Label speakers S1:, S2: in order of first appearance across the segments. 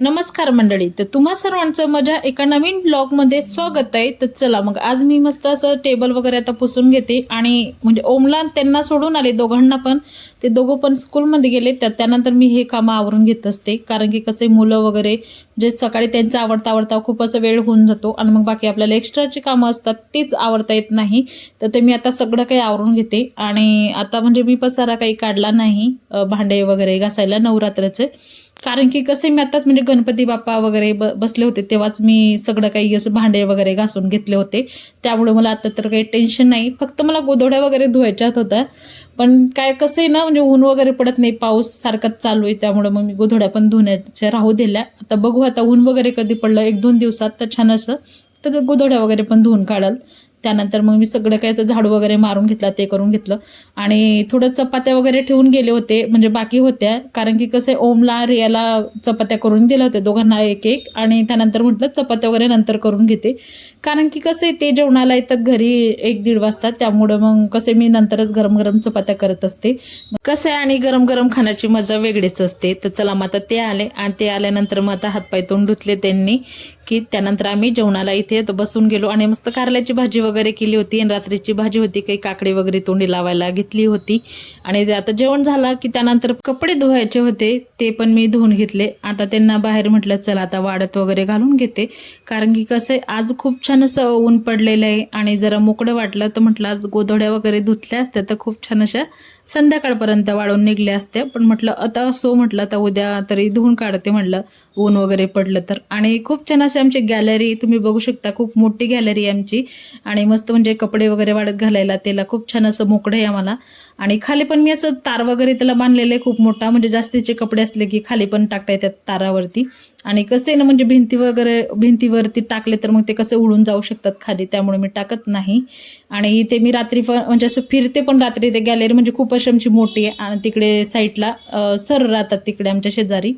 S1: नमस्कार मंडळी तर तुम्हा सर्वांचं माझ्या एका नवीन ब्लॉगमध्ये स्वागत आहे. तर चला मग आज मी मस्त असं टेबल वगैरे आता पुसून घेते आणि म्हणजे ओमला त्यांना सोडून आले दोघांना पण. ते दोघं पण स्कूलमध्ये गेले तर त्यानंतर मी हे कामं आवरून घेत असते. कारण की कसे मुलं वगैरे जे सकाळी त्यांचा आवडता आवडता खूप असं वेळ होऊन जातो आणि मग बाकी आपल्याला एक्स्ट्राची कामं असतात तेच आवडता येत नाही. तर ते मी आता सगळं काही आवरून घेते. आणि आता म्हणजे मी पसारा काही काढला नाही भांडे वगैरे घासायला नवरात्राचे. कारण की कसं मी आताच म्हणजे गणपती बाप्पा वगैरे ब बसले होते तेव्हाच मी सगळं काही असं भांडे वगैरे घासून घेतले होते. त्यामुळे मला आता तर काही टेन्शन नाही. फक्त मला गोधड्या वगैरे धुवायच्यात होत्या. पण काय कसं आहे ना म्हणजे ऊन वगैरे पडत नाही पाऊस सारखाच चालू आहे त्यामुळे मग मी गोधड्या पण धुण्याच्या राहू दिल्या. आता बघू आता ऊन वगैरे कधी पडलं एक दोन दिवसात तर छान असं तर गोधोड्या गोधड्या वगैरे पण धुवून काढाल. त्यानंतर मग मी सगळं काय तर झाडू वगैरे मारून घेतला ते करून घेतलं. आणि थोडं चपात्या वगैरे ठेवून गेले होते म्हणजे बाकी होत्या. कारण की कसं आहे, ओमला रियाला चपात्या करून दिल्या होत्या दोघांना एक एक. आणि त्यानंतर म्हटलं चपात्या वगैरे नंतर करून घेते. कारण की कसं आहे ते जेवणाला येतात घरी एक दीड वाजता. त्यामुळं मग कसे मी नंतरच गरम गरम चपात्या करत असते. कसं आहे आणि गरम गरम खाण्याची मजा वेगळीच असते. तर चला मग आता ते आले. आणि ते आल्यानंतर मग आता हातपाय तोंड धुतले त्यांनी की त्यानंतर आम्ही जेवणाला इथे बसून गेलो. आणि मस्त कारल्याची भाजी वगैरे केली होती आणि रात्रीची भाजी होती काही काकडी वगैरे तोंडी लावायला घेतली होती. आणि आता जेवण झालं की त्यानंतर कपडे धुवायचे होते ते पण मी धुवून घेतले. आता त्यांना बाहेर म्हटलं चला आता वाढत वगैरे घालून घेते. कारण की कसं आहे आज खूप छान असं ऊन पडलेलं आहे आणि जरा मोकळं वाटलं तर म्हटलं आज गोधड्या वगैरे धुतल्या असत्या तर खूप छान अशा संध्याकाळपर्यंत वाळून निघल्या असत्या. पण म्हटलं आता असो म्हटलं आता उद्या तरी धुवून काढते म्हटलं ऊन वगैरे पडलं तर. आणि खूप छान अशी आमची गॅलरी तुम्ही बघू शकता खूप मोठी गॅलरी आमची. आणि आणि मस्त म्हणजे कपडे वगैरे वाढत घालायला त्याला खूप छान असं मोकळं आहे आम्हाला. आणि खाली पण मी असं तार वगैरे त्याला बांधलेलं आहे खूप मोठा. म्हणजे जास्तीचे कपडे असले की खाली पण टाकता येतात तारावरती. आणि कसे ना म्हणजे भिंती वगैरे भिंतीवरती टाकले तर मग ते कसे उडून जाऊ शकतात खाली त्यामुळे मी टाकत नाही. आणि इथे मी रात्री पण म्हणजे असं फिरते पण रात्री ते गॅलरी म्हणजे खूप अशी आमची मोठी आहे. आणि तिकडे साईडला सर राहतात तिकडे आमच्या शेजारी.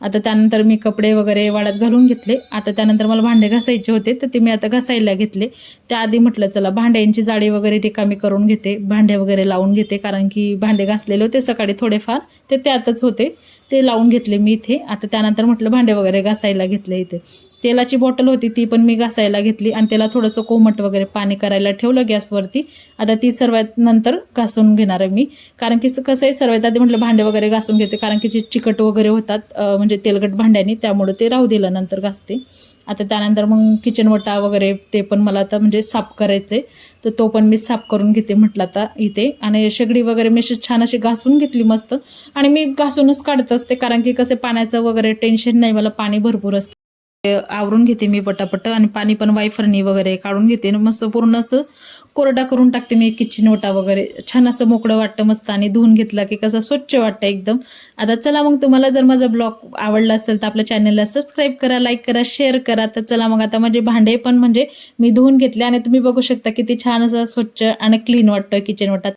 S1: आता त्यानंतर मी कपडे वगैरे वाळत घालून घेतले. आता त्यानंतर मला भांडे घासायचे होते तर ते मी आता घासायला घेतले. त्याआधी म्हटलं चला भांड्यांची जाळी वगैरे रिकामी करून घेते भांडे वगैरे लावून घेते कारण की भांडे घासलेले होते सकाळी थोडेफार ते त्यातच होते ते लावून घेतले मी इथे. आता त्यानंतर म्हटलं भांडे वगैरे घासायला घेतले इथे. तेलाची बॉटल होती ती पण मी घासायला घेतली आणि त्याला थोडंसं कोमट वगैरे पाणी करायला ठेवलं गॅसवरती. आता ती सर्वात नंतर घासून घेणार आहे मी. कारण की कसं आहे सर्वात आधी म्हटलं भांडे वगैरे घासून घेते कारण की जे चिकट वगैरे होतात म्हणजे तेलकट भांड्यानी त्यामुळे ते राहू दिलं नंतर घासते. आता त्यानंतर मग किचन वटा वगैरे ते पण मला आता म्हणजे साफ करायचे तर तो पण मी साफ करून घेते म्हटलं आता इथे. आणि शेगडी वगैरे मी अशी छान अशी घासून घेतली मस्त. आणि मी घासूनच काढत असते कारण की कसं पाण्याचं वगैरे टेन्शन नाही मला पाणी भरपूर असतं. आवरून घेते मी पटापट आणि पाणी पण वायफरणी वगैरे काढून घेते. आणि मस्त पूर्ण असं कोरडा करून टाकते मी किचन ओटा वगैरे. छान असं मोकळं वाटतं मस्त आणि धुवून घेतला की कसं स्वच्छ वाटतं एकदम. आता चला मग तुम्हाला जर माझा ब्लॉग आवडला असेल तर आपल्या चॅनलला सबस्क्राईब करा लाईक करा शेअर करा. तर चला मग आता माझे भांडे पण म्हणजे मी धुवून घेतले आणि तुम्ही बघू शकता किती छान असं स्वच्छ आणि क्लीन वाटतं किचन ओटा.